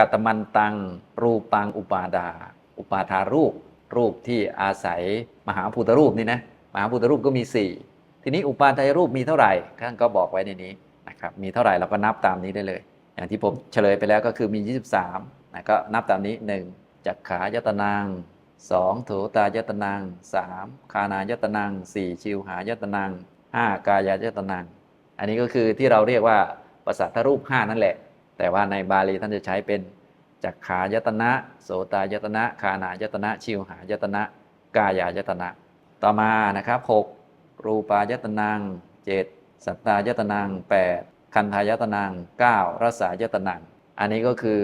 กัตมันตัง รูปังอุปาดา อุปาทารูป รูปที่อาศัยมหาภูตรูปนี่นะมหาภูตรูปก็มี 4 ทีนี้อุปาทายรูปมีเท่าไหร่ท่านก็บอกไว้ในนี้นะครับมีเท่าไหร่เราก็นับตามนี้ได้เลย อย่างที่ผมเฉลยไปแล้วก็คือมี 23นะก็นับตามนี้ 1. จักขายตนัง 2. โถตายตนัง 3. คานายตนัง 4. ชิวหายตนัง 5. กายายตนังอันนี้ก็คือที่เราเรียกว่าประสาทรูป5นั่นแหละ แต่ว่าในบาลีท่านจะใช้เป็นจักขายตนะ โสตายตนะ คานายตนะ ชิวหายตนะ กายายตนะ ต่อมานะครับ 6. รูปายตนัง 7. สัตตายตนัง 8. คันธายตนัง 9. รสายตนัง อันนี้ก็คือ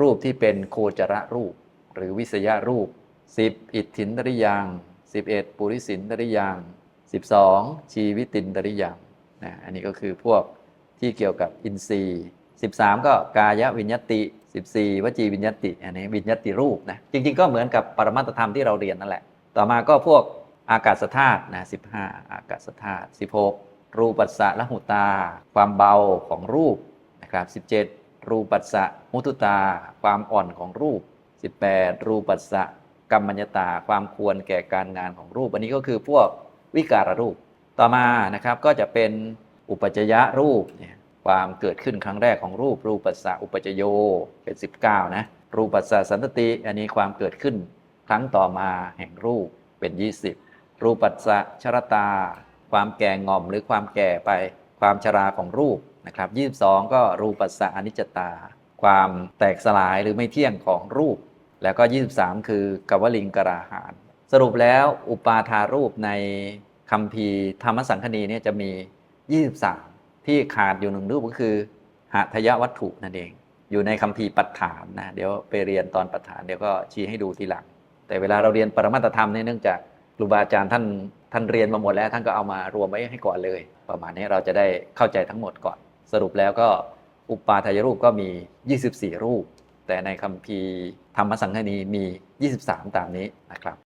รูปที่เป็นโคจรรูป หรือวิสยรูป 10. อิทธินตริยัง 11. ปุริสินตริยัง 12. ชีวิตินตริยังนะอันนี้ก็คือพวกที่เกี่ยวกับอินทรีย์ 13 ก็กายวิญญติ 14 วจีวิญญติ อันนี้วิญญติรูปนะจริง ๆ ก็เหมือนกับปรมัตธรรมที่เราเรียนนั่นแหละ ต่อมาก็พวกอากาศธาตุนะ15 อากาศธาตุ16 รูปัสสะละหุตา ความเบาของรูปนะครับ17 รูปัสสะมุทุตา ความอ่อนของรูป 18 รูปัสสะกรรมัญญตา ความควรแก่การงานของรูป อันนี้ก็คือพวกวิการรูป ต่อมานะครับก็จะเป็นอุปจยะรูปเนี่ย ความเกิดขึ้นครั้งแรกของรูปรูปัสสะอุปจโยเป็น 19 นะ รูปัสสะสันตติ อันนี้ความเกิดขึ้นครั้งต่อมาแห่งรูปเป็น 20 รูปัสสะชรตา ความแก่งอมหรือความแก่ไปความชราของรูปนะครับ22 ก็รูปัสสะอนิจจตา ความแตกสลายหรือไม่เที่ยงของรูป แล้วก็ 23 คือกวลิงกราหารสรุปแล้วอุปาทารูปในคำพีร์ธรรมสังคณีเนี่ยจะมี 23 ที่ขาดอยู่หนึ่งรูปก็คือหัตถยวัตถุนั่นเอง อยู่ในคำพีร์ปัฏฐานนะเดี๋ยวไปเรียนตอนปัฏฐานเดี๋ยวก็ชี้ให้ดูทีหลัง แต่เวลาเราเรียนปรมัตธรรมเนี่ยเนื่องจากครูบาอาจารย์ท่านท่านเรียนมาหมดแล้วท่านก็เอามารวมไว้ให้ก่อนเลย ประมาณนี้เราจะได้เข้าใจทั้งหมดก่อน สรุปแล้วก็อุปาทายรูปก็มี 24 รูป แต่ในคำพีร์ธรรมสังคณีมี 23 ตามนี้นะครับ